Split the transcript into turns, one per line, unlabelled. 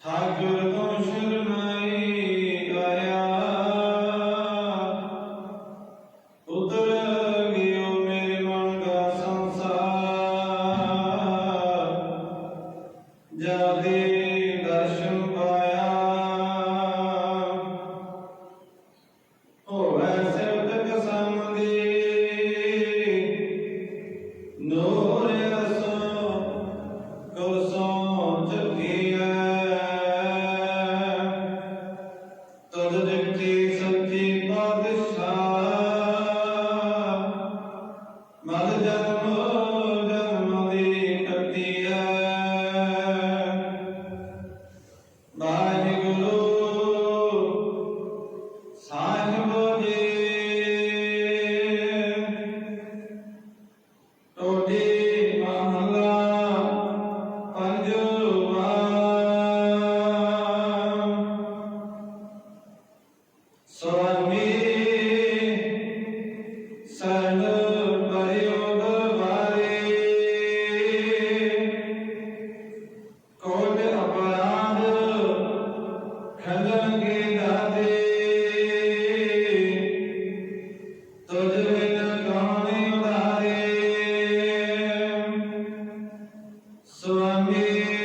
ঠাকুর তোর নাই। amém.